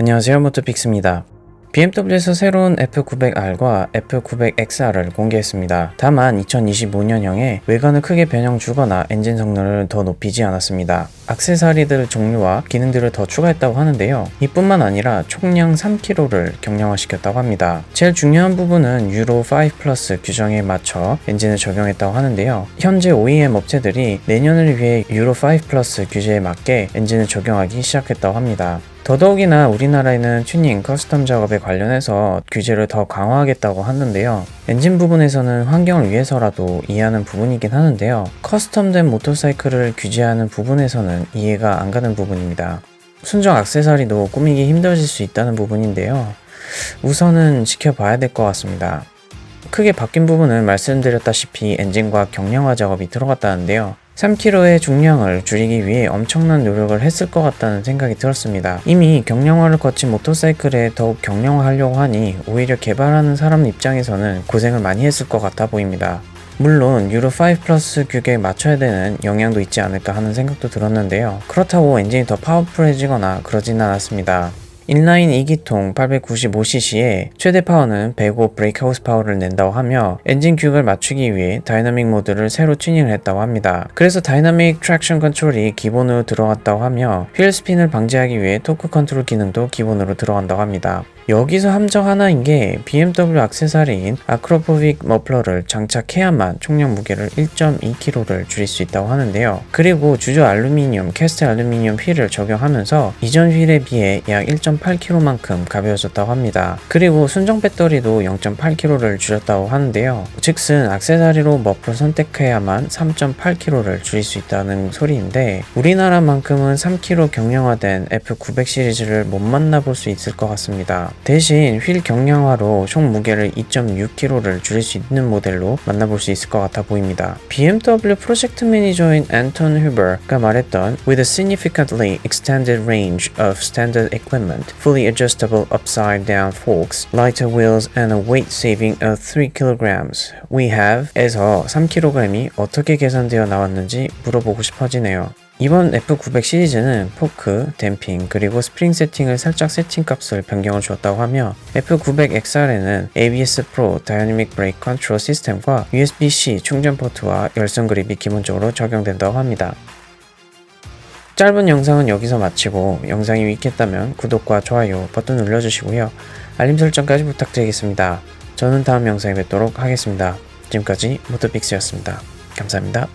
안녕하세요 모토픽스입니다. BMW에서 새로운 F900R과 F900XR을 공개했습니다. 다만 2025년형에 외관을 크게 변형 주거나 엔진 성능을 더 높이지 않았습니다. 악세사리들 종류와 기능들을 더 추가했다고 하는데요. 이뿐만 아니라 총량 3kg를 경량화시켰다고 합니다. 제일 중요한 부분은 유로 5 플러스 규정에 맞춰 엔진을 적용했다고 하는데요. 현재 OEM 업체들이 내년을 위해 유로 5 플러스 규제에 맞게 엔진을 적용하기 시작했다고 합니다. 더더욱이나 우리나라에는 튜닝, 커스텀 작업에 관련해서 규제를 더 강화하겠다고 하는데요. 엔진 부분에서는 환경을 위해서라도 이해하는 부분이긴 하는데요. 커스텀된 모터사이클을 규제하는 부분에서는 이해가 안 가는 부분입니다. 순정 악세사리도 꾸미기 힘들어질 수 있다는 부분인데요. 우선은 지켜봐야 될 것 같습니다. 크게 바뀐 부분은 말씀드렸다시피 엔진과 경량화 작업이 들어갔다는데요. 3kg의 중량을 줄이기 위해 엄청난 노력을 했을 것 같다는 생각이 들었습니다. 이미 경량화를 거친 모터사이클에 더욱 경량화하려고 하니 오히려 개발하는 사람 입장에서는 고생을 많이 했을 것 같아 보입니다. 물론 유로 5 플러스 규격에 맞춰야 되는 영향도 있지 않을까 하는 생각도 들었는데요. 그렇다고 엔진이 더 파워풀해지거나 그러진 않았습니다. 인라인 2기통 895cc에 최대 파워는 105 브레이크 하우스 파워를 낸다고 하며 엔진 규격을 맞추기 위해 다이나믹 모드를 새로 튜닝을 했다고 합니다. 그래서 다이나믹 트랙션 컨트롤이 기본으로 들어갔다고 하며 휠 스핀을 방지하기 위해 토크 컨트롤 기능도 기본으로 들어간다고 합니다. 여기서 함정 하나인 게 BMW 악세사리인 아크로포빅 머플러를 장착해야만 총량 무게를 1.2kg를 줄일 수 있다고 하는데요. 그리고 주조 알루미늄, 캐스트 알루미늄 휠을 적용하면서 이전 휠에 비해 약 1.8kg만큼 가벼워졌다고 합니다. 그리고 순정 배터리도 0.8kg를 줄였다고 하는데요. 즉슨 악세사리로 머플 선택해야만 3.8kg를 줄일 수 있다는 소리인데 우리나라만큼은 3kg 경량화된 F900 시리즈를 못 만나볼 수 있을 것 같습니다. 대신 휠 경량화로 총 무게를 2.6kg를 줄일 수 있는 모델로 만나볼 수 있을 것 같아 보입니다. BMW 프로젝트 매니저인 앤톤 휴버가 말했던 With a significantly extended range of standard equipment, fully adjustable upside down forks, lighter wheels and a weight saving of 3 kg, we have 에서 3kg이 어떻게 계산되어 나왔는지 물어보고 싶어지네요. 이번 F900 시리즈는 포크, 댐핑, 그리고 스프링 세팅을 살짝 세팅 값을 변경을 주었다고 하며 F900XR에는 ABS Pro 다이내믹 브레이크 컨트롤 시스템과 USB-C 충전 포트와 열선 그립이 기본적으로 적용된다고 합니다. 짧은 영상은 여기서 마치고 영상이 유익했다면 구독과 좋아요 버튼 눌러주시고요. 알림 설정까지 부탁드리겠습니다. 저는 다음 영상에 뵙도록 하겠습니다. 지금까지 모토픽스였습니다. 감사합니다.